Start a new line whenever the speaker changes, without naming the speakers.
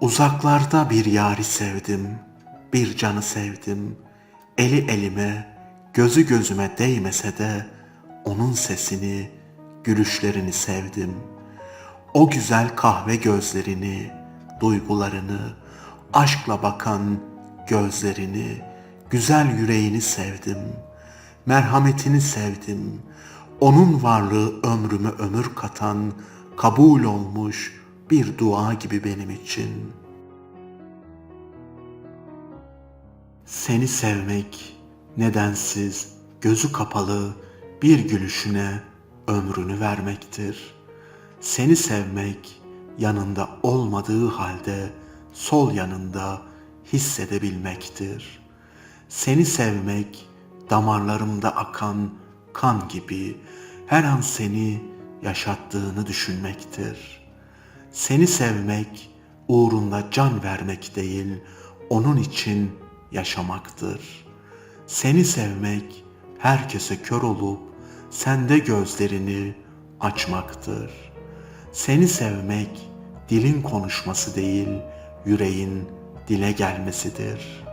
Uzaklarda bir yari sevdim, bir canı sevdim. Eli elime, gözü gözüme değmese de onun sesini, gülüşlerini sevdim. O güzel kahve gözlerini, duygularını, aşkla bakan gözlerini, güzel yüreğini sevdim. Merhametini sevdim. Onun varlığı ömrüme ömür katan, kabul olmuş bir dua gibi benim için. Seni sevmek nedensiz, gözü kapalı bir gülüşüne ömrünü vermektir. Seni sevmek yanında olmadığı halde sol yanında hissedebilmektir. Seni sevmek damarlarımda akan kan gibi her an seni yaşattığını düşünmektir. Seni sevmek uğrunda can vermek değil, onun için yaşamaktır. Seni sevmek herkese kör olup sende gözlerini açmaktır. Seni sevmek dilin konuşması değil, yüreğin dile gelmesidir.''